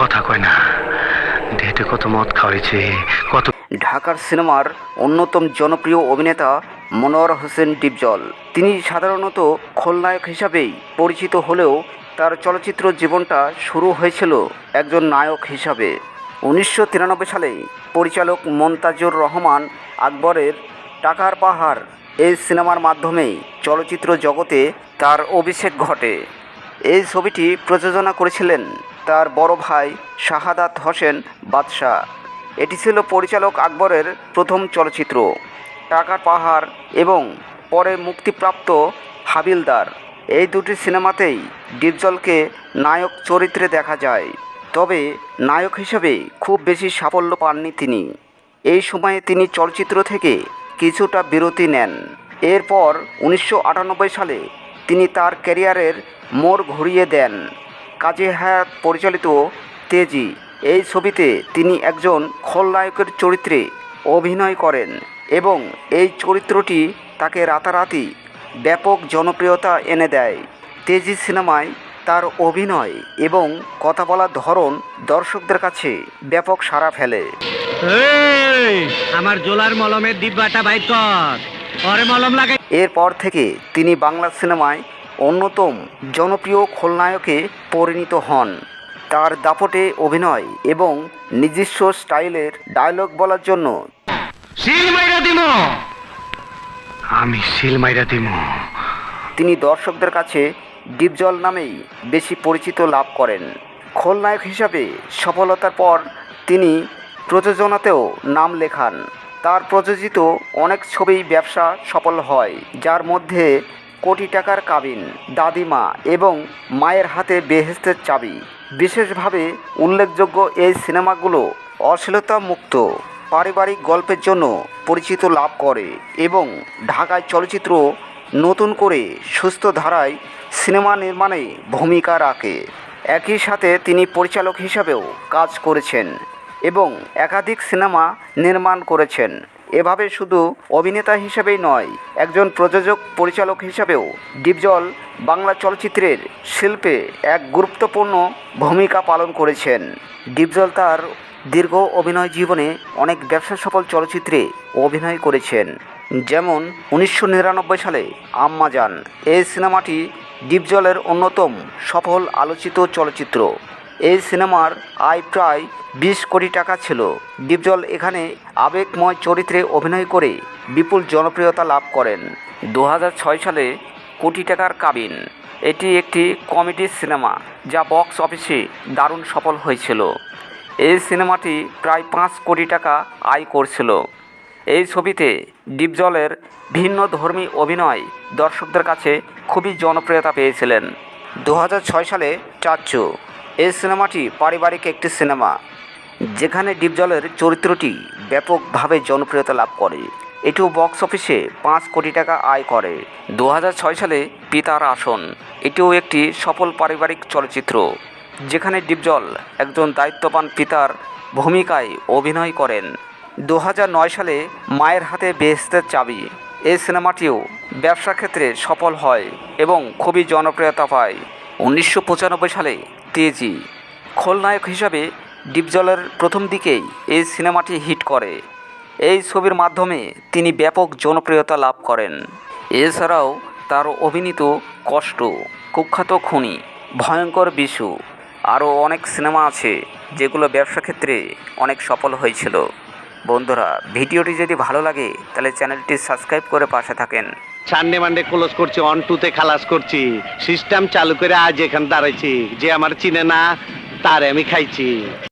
কথা কয় না। ডেটে কত মদ খাওয়াইছে, কত ঢাকার সিনেমার অন্যতম জনপ্রিয় অভিনেতা মনোয়ার হোসেন ডিপজল। তিনি সাধারণত খলনায়ক হিসাবেই পরিচিত হলেও তার চলচ্চিত্র জীবনটা শুরু হয়েছিল একজন নায়ক হিসাবে। উনিশশো তিরানব্বই সালে পরিচালক মন্তাজুর রহমান আকবরের টাকার পাহাড় এই সিনেমার মাধ্যমেই চলচ্চিত্র জগতে তার অভিষেক ঘটে। এই ছবিটি প্রযোজনা করেছিলেন তার বড় ভাই শাহাদাত হোসেন বাদশাহ। এটি ছিল পরিচালক আকবরের প্রথম চলচ্চিত্র। টাকার পাহাড় এবং পরে মুক্তিপ্রাপ্ত হাবিলদার। এই দুটি সিনেমাতেই ডিপজলকে নায়ক চরিত্রে দেখা যায়। তবে নায়ক হিসেবে খুব বেশি সাফল্য পাননি তিনি। এই সময়ে তিনি চলচ্চিত্র থেকে কিছুটা বিরতি নেন। এরপর উনিশশো আটানব্বই সালে তিনি তার ক্যারিয়ারের মোড় ঘুরিয়ে দেন। কাজী হায়াত পরিচালিত তেজি। এই ছবিতে তিনি একজন খলনায়কের চরিত্রে অভিনয় করেন এবং এই চরিত্রটি তাকে রাতারাতি ব্যাপক জনপ্রিয়তা এনে দেয়। তেজি সিনেমায় তার অভিনয় এবং কথা বলার ধরন দর্শকদের কাছে ব্যাপক সাড়া ফেলে। আমার জোলার মলমের ডিব্বাটা বাইর কর। পরে মলম লাগাই এরপর থেকে তিনি বাংলা সিনেমায় অন্যতম জনপ্রিয় খলনায়কে পরিণত হন। তার দাপটে অভিনয় এবং নিজস্ব স্টাইলের ডায়লগ বলার জন্য আমি তিনি দর্শকদের কাছে ডিপজল নামেই বেশি পরিচিত লাভ করেন। খলনায়ক হিসাবে সফলতার পর তিনি প্রযোজনাতেও নাম লেখান। তার প্রযোজিত অনেক ছবি ব্যবসা সফল হয় যার মধ্যে কোটি টাকার কাবিন, দাদিমা এবং মায়ের হাতে বেহেস্তের চাবি। বিশেষভাবে উল্লেখযোগ্য এই সিনেমাগুলো অশ্লীলতা মুক্ত পারিবারিক গল্পের জন্য পরিচিত লাভ করে এবং ঢাকায় চলচ্চিত্র নতুন করে সুস্থ ধারায় সিনেমা নির্মাণে ভূমিকা রাখে। একই সাথে তিনি পরিচালক হিসাবেও কাজ করেছেন এবং একাধিক সিনেমা নির্মাণ করেছেন। এভাবে শুধু অভিনেতা হিসেবেই নয়, একজন প্রযোজক, পরিচালক হিসাবেও ডিপজল বাংলা চলচ্চিত্রের শিল্পে এক গুরুত্বপূর্ণ ভূমিকা পালন করেছেন। ডিপজল তার দীর্ঘ অভিনয় জীবনে অনেক ব্যবসা সফল চলচ্চিত্রে অভিনয় করেছেন। যেমন উনিশশো নিরানব্বই সালে আম্মাজান। এই সিনেমাটি ডিপজলের অন্যতম সফল আলোচিত চলচ্চিত্র। এই সিনেমার আয় প্রায় বিশ কোটি টাকা ছিল। ডিপজল এখানে আবেগময় চরিত্রে অভিনয় করে বিপুল জনপ্রিয়তা লাভ করেন। দু হাজার ছয় সালে কোটি টাকার কাবিন। এটি একটি কমেডি সিনেমা যা বক্স অফিসে দারুণ সফল হয়েছিল। এই সিনেমাটি প্রায় পাঁচ কোটি টাকা আয় করছিল। এই ছবিতে ডিপজলের ভিন্ন ধর্মী অভিনয় দর্শকদের কাছে খুবই জনপ্রিয়তা পেয়েছিলেন। দু হাজার ছয় সালে চাচ্চু এই সিনেমাটি পারিবারিক একটি সিনেমা, যেখানে ডিপজলের চরিত্রটি ব্যাপকভাবে জনপ্রিয়তা লাভ করে। এটিও বক্স অফিসে পাঁচ কোটি টাকা আয় করে। দু হাজার ছয় সালে পিতার আসন। এটিও একটি সফল পারিবারিক চলচ্চিত্র, যেখানে ডিপজল একজন দায়িত্ববান পিতার ভূমিকায় অভিনয় করেন। দু হাজার নয় সালে মায়ের হাতে বেহেস্তের চাবি। এই সিনেমাটিও ব্যবসা ক্ষেত্রে সফল হয় এবং খুবই জনপ্রিয়তা পায়। উনিশশো পঁচানব্বই সালে তেজি, খলনায়ক হিসাবে ডিপজলের প্রথম দিকেই এই সিনেমাটি হিট করে। এই ছবির মাধ্যমে তিনি ব্যাপক জনপ্রিয়তা লাভ করেন। এছাড়াও তার অভিনীত কষ্ট, কুখ্যাত খুনি, ভয়ঙ্কর বিশু, আরও অনেক সিনেমা আছে যেগুলো ব্যবসা ক্ষেত্রে অনেক সফল হয়েছিল। বন্ধুরা, ভিডিওটি যদি ভালো লাগে, তাহলে চ্যানেলটি সাবস্ক্রাইব করে পাশে থাকেন। সানডে মানডে ক্লোজ করছি অন টুতে খালাস করছি। সিস্টেম চালু করে আজ এখানে দাঁড়াইছি। যে আমার চিনে না, তারে আমি খাইছি।